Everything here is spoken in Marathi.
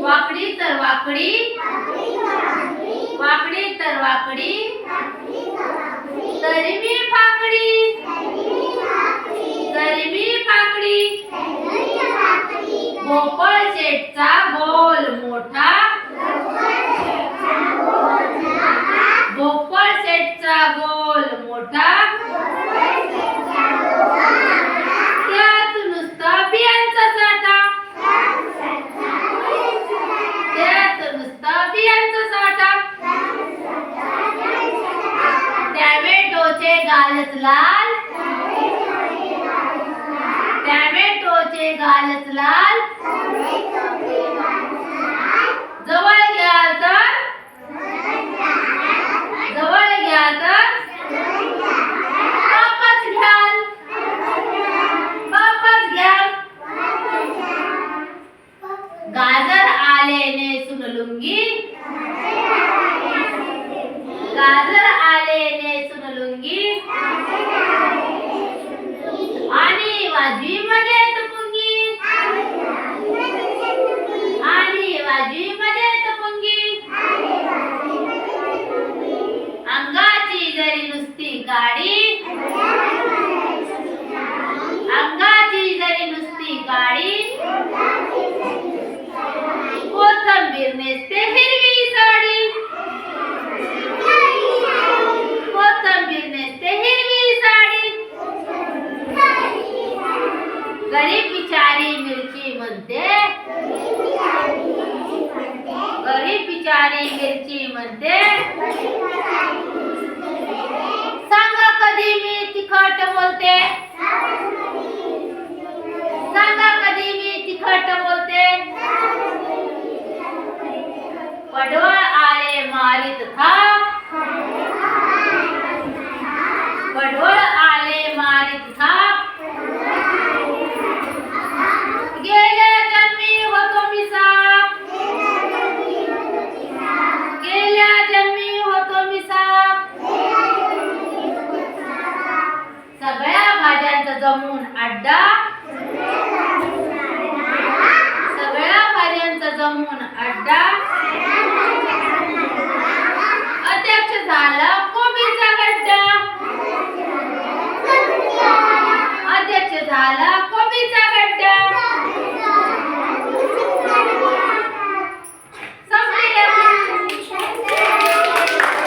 वाकडी तर वाकडी. वाकडी तर वाकडी. तरी मी फाकडी. तरी मी फाकडी. भोपळ शेटचा गोल मोठा घालत लाल? टॅमेटोचे घालत लाल? बिचारी मिर्ची म्हणते. गरीब बिचारी मिरची म्हणते. सांगा कधी मी तिखट जमून अड्डा. सगळ्या भाज्यांचा जमून अड्डा. अध्यक्ष झाला कोबीचा गड्डा. अध्यक्ष झाला